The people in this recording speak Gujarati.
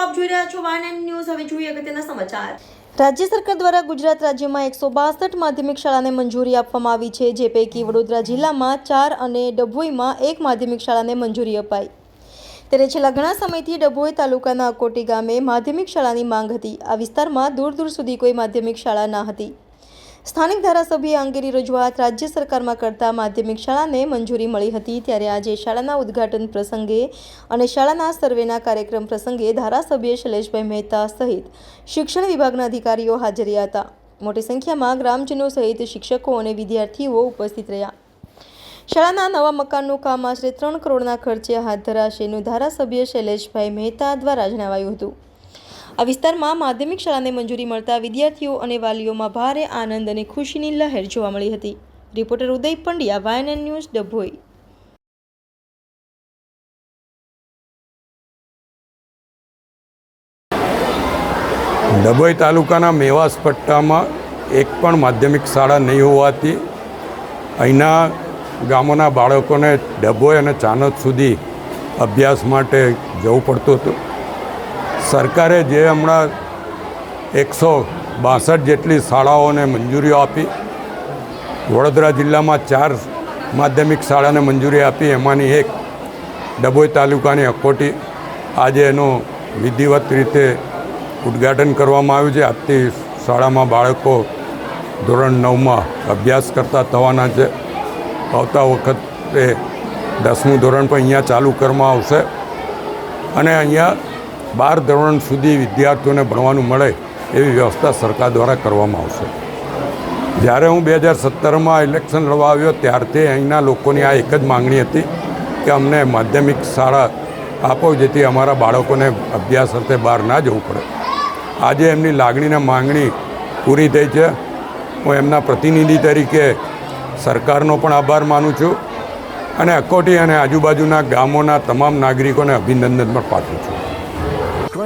આપ જોઈ રહ્યા છો વાન ન્યૂઝ. હવે જોઈએ અગત્યના સમાચાર. રાજ્ય સરકાર દ્વારા ગુજરાત રાજ્યમાં એકસો બાસઠ માધ્યમિક શાળાને મંજૂરી આપવામાં આવી છે, જે પૈકી વડોદરા જિલ્લામાં ચાર અને ડભોઈમાં એક માધ્યમિક શાળાને મંજૂરી અપાઈ. ત્યારે છેલ્લા ઘણા સમયથી ડભોઈ તાલુકાના અકોટી ગામે માધ્યમિક શાળાની માંગ હતી. આ વિસ્તારમાં દૂર દૂર સુધી કોઈ માધ્યમિક શાળા ન હતી. સ્થાનિક ધારાસભ્યએ અંગેની રજૂઆત રાજ્ય સરકારમાં કરતા માધ્યમિક શાળાને મંજૂરી મળી હતી ત્યારે આજે શાળાના ઉદ્ઘાટન પ્રસંગે અને શાળાના સર્વેના કાર્યક્રમ પ્રસંગે ધારાસભ્ય શૈલેષભાઈ મહેતા સહિત શિક્ષણ વિભાગના અધિકારીઓ હાજર હતા. મોટી સંખ્યામાં ગ્રામજનો સહિત શિક્ષકો અને વિદ્યાર્થીઓ ઉપસ્થિત રહ્યા. શાળાના નવા મકાનનું કામ આશરે ત્રણ કરોડના ખર્ચે હાથ ધરાશેનું ધારાસભ્ય શૈલેષભાઈ મહેતા દ્વારા જણાવાયું હતું. આ વિસ્તારમાં માધ્યમિક શાળાને મંજૂરી મળતા વિદ્યાર્થીઓ અને વાલીઓમાં ભારે આનંદ અને ખુશીની લહેર જોવા મળી હતી. રિપોર્ટર ઉદય પંડ્યા વાયન એન્ડ ન્યૂઝ, ડભોઈ. ડભોઈ તાલુકાના મેવાસ પટ્ટામાં એક પણ માધ્યમિક શાળા નહીં હોવાથી અહીંના ગામોના બાળકોને ડભોઈ અને ચાનોદ સુધી અભ્યાસ માટે જવું પડતું હતું. સરકારે જે હમણાં એકસો બાસઠ જેટલી શાળાઓને મંજૂરીઓ આપી, વડોદરા જિલ્લામાં ચાર માધ્યમિક શાળાને મંજૂરી આપી, એમાંની એક ડભોઈ તાલુકાની અકોટી. આજે એનું વિધિવત રીતે ઉદ્ઘાટન કરવામાં આવ્યું છે. આજથી શાળામાં બાળકો ધોરણ નવમાં અભ્યાસ કરતા થવાના છે. આવતા વખતે દસમું ધોરણ પણ અહીંયા ચાલુ કરવામાં આવશે. અને અહીંયા બાર ધોરણ સુધી વિદ્યાર્થીઓને ભણવાનું મળે એવી વ્યવસ્થા સરકાર દ્વારા કરવામાં આવશે. જ્યારે હું બે હજાર સત્તરમાં ઇલેક્શન લડવા આવ્યો ત્યારથી અહીંના લોકોની આ એક જ માંગણી હતી કે અમને માધ્યમિક શાળા આપો જેથી અમારા બાળકોને અભ્યાસ અર્થે બહાર ના જવું પડે. આજે એમની લાગણીને માંગણી પૂરી થઈ છે. હું એમના પ્રતિનિધિ તરીકે સરકારનો પણ આભાર માનું છું અને અકોટી અને આજુબાજુના ગામોના તમામ નાગરિકોને અભિનંદન પણ પાઠવું છું.